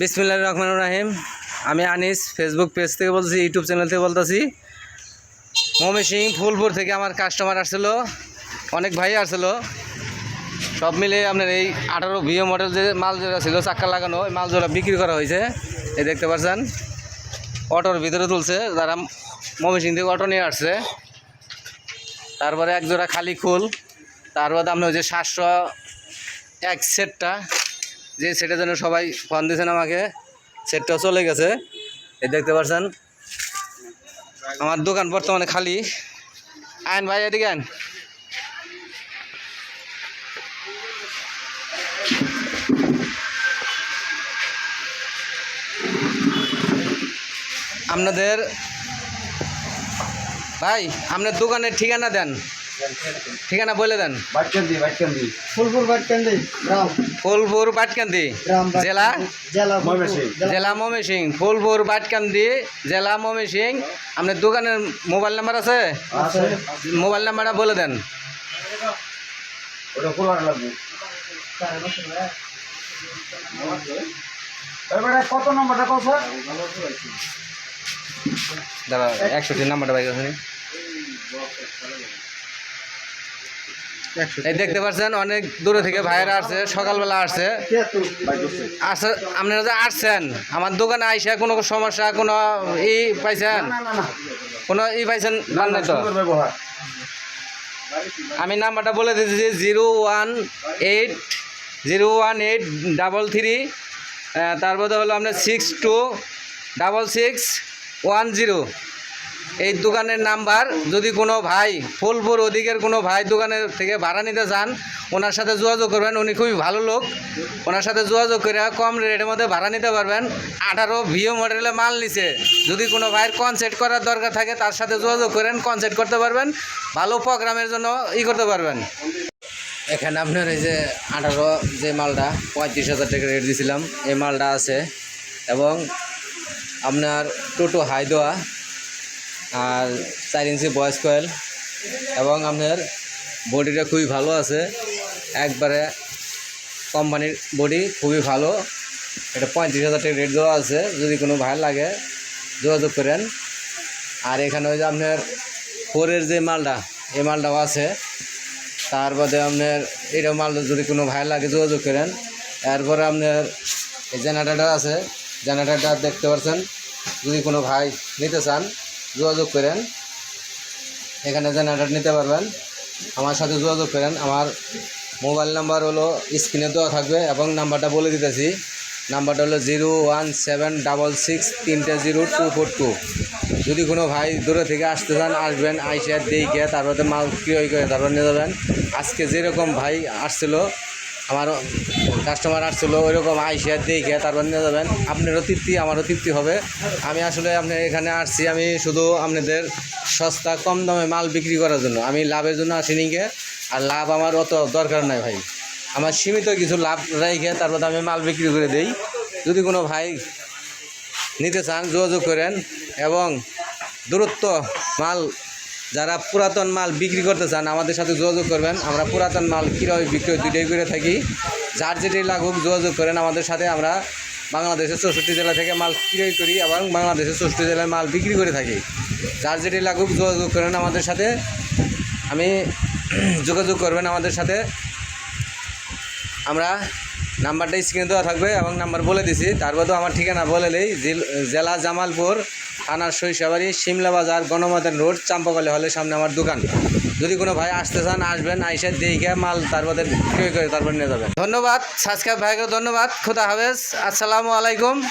বিসমিল্লাহ রহমান রাহিম। আমি Anis Facebook page থেকে বলছি ইউটিউব চ্যানেল থেকে বলতেছি। মমি সিং ফুলপুর থেকে আমার কাস্টমার আসছিল। অনেক ভাই আসছিল। সব মিলে আপনার এই আঠারো ভিও মডেল যে মাল যেটা ছিল, চাক্কা লাগানো ওই মাল যেটা বিক্রি করা হয়েছে। এই দেখতে পাচ্ছেন, অটোর ভিতরে তুলছে, যারা মমি সিং থেকে অটো নিয়ে আসছে। তারপরে এক জোড়া খালি খুল তারপরে আপনি ওই যে সাতশো এক সেটটা যে সেটের জন্য সবাই ফোন দিয়েছেন আমাকে সেটটাও চলে গেছে। এই দেখতে পাচ্ছেন আমার দোকান বর্তমানে খালি। আইন ভাই, এদিকে আইন। আপনাদের, ভাই, আপনার দোকানের ঠিকানা দেন। ঠিকানা বলে দেন। বাটকান্দি বাটকান্দি। ফুলপুর বাটকান্দি গ্রাম। ফুলপুর বাটকান্দি, জেলা? জেলা ফুলপুর, ময়মনসিংহ। জেলা- জেলা ময়মনসিং ফুলপুর পাটকান্দি জেলা ময়মনসিং। আপনার দোকানের মোবাইল নাম্বার আছে? আছে। মোবাইল নাম্বারটা বলে দেন। ওটা খোলা লাগবে। কত নম্বরটা কত দাদা একষট্টি নাম্বারটা বাইক আছে। এই দেখতে পাচ্ছেন অনেক দূরে থেকে ভাইয়েরা আসছে সকালবেলা আসছে। তিয়াত্তর আসে আপনারা যে আসছেন আমার দোকানে আইসে কোনো সমস্যা কোনো ই পাইছেন? কোনো ই পাইছেন না পান না নাই তো? আমি নাম্বারটা বলে দিতেছি zero one eight zero one eight double three তারপরে হলো আপনার six two double six one zero. এই দোকানের নাম্বার, যদি কোনো ভাই, ফুলপুর ওদিকের কোনো ভাই দোকানের থেকে ভাড়া নিতে চান, ওনার সাথে যোগাযোগ করবেন। উনি খুবই ভালো লোক। ওনার সাথে যোগাযোগ করে কম রেটের মধ্যে ভাড়া নিতে পারবেন। আঠারো ভিও মডেলে মাল নিছে। যদি কোনো ভাইয়ের কনসেপ্ট করার দরকার থাকে, তার সাথে যোগাযোগ করেন কনসেপ্ট করতে পারবেন। ভালো প্রোগ্রামের জন্য ই করতে পারবেন। এখানে আপনার এই যে আঠারো যে মালটা, পঁয়ত্রিশ হাজার টাকা রেট দিয়েছিলাম এই মালটা আছে। এবং আপনার টোটো হাই দেওয়া আর চার ইঞ্চি বয়স কয়েল এবং আপনার বডিটা খুবই ভালো আছে। একবারে কোম্পানির বডি খুবই ভালো। এটা পঁয়ত্রিশ হাজার টাকা রেট দেওয়া আছে। যদি কোনো ভাই লাগে, যোগাযোগ করেন। আর এখানে ওই যে আপনার ফোরের যে মালটা, এই মালটাও আছে। তার বাদে আপনার এটা মালটা যদি কোনো ভাই লাগে, যোগাযোগ করেন। এরপরে আপনার এই জেনারেটার আছে। জেনারেটারটা দেখতে পাচ্ছেন। যদি কোনো ভাই নিতে চান যোগাযোগ করেন। এখানে জেনারেটার নিতে পারবেন। আমার সাথে যোগাযোগ করেন। আমার মোবাইল নাম্বার হলো স্ক্রিনে দেওয়া থাকবে এবং নাম্বারটা বলে দিতেছি। নাম্বারটা হলো zero one seven double six তিনটে জিরো টু ফোর টু। যদি কোনো ভাই দূরে থেকে আসতে চান, আসবেন, আইসা দেখে তারপরে মাল ক্রয় করে তারপর নিয়ে যাবেন। আজকে যেরকম ভাই আসছিল আমার কাস্টমার আসছিল, ওইরকম আইসা দেখে তারপর নিয়ে যাবেন। আপনারও তৃপ্তি, আমারও তৃপ্তি হবে। আমি আসলে আপনার এখানে আসছি, আমি শুধু আপনাদের সস্তা, কম দামে মাল বিক্রি করার জন্য। আমি লাভের জন্য আসিনি আর লাভ আমার অত দরকার নাই ভাই। আমার সীমিত কিছু লাভ রেখে তারপর আমি মাল বিক্রি করে দিই। যদি কোনো ভাই নিতে চান, যোগাযোগ করেন এবং দূরত্ব মাল যারা পুরাতন মাল বিক্রি করতে চান, আমাদের সাথে যোগাযোগ করবেন। আমরা পুরাতন মাল কীভাবে বিক্রয় দুইটাই করে থাকি। যার যেটাই লাগুক, যোগাযোগ করেন আমাদের সাথে। আমরা বাংলাদেশের চৌষট্টি জেলা থেকে মাল ক্রয় করি এবং বাংলাদেশের চৌষট্টি জেলায় মাল বিক্রি করে থাকি। যার যেটাই লাগুক, যোগাযোগ করেন আমাদের সাথে। আমি যোগাযোগ করবেন আমাদের সাথে। আমরা নাম্বারটা স্ক্রিনে দেওয়া থাকবে এবং নাম্বার বলে দিছি। তারপর তো আমার ঠিকানা বলে জিল- জেলা জামালপুর, থানার শৈশবাড়ি সিমলা বাজার গণমাতন রোড, চাম্পাকালী হলের সামনে আমার দোকান। যদি কোনো ভাই আসতে চান, আসবেন, আইসা দিয়ে মাল তারপর ক্রয় করে তারপর নিয়ে যাবেন। ধন্যবাদ সাবস্ক্রাইব ভাইকে ধন্যবাদ, খোদা হাফেজ, আসসালামু আলাইকুম।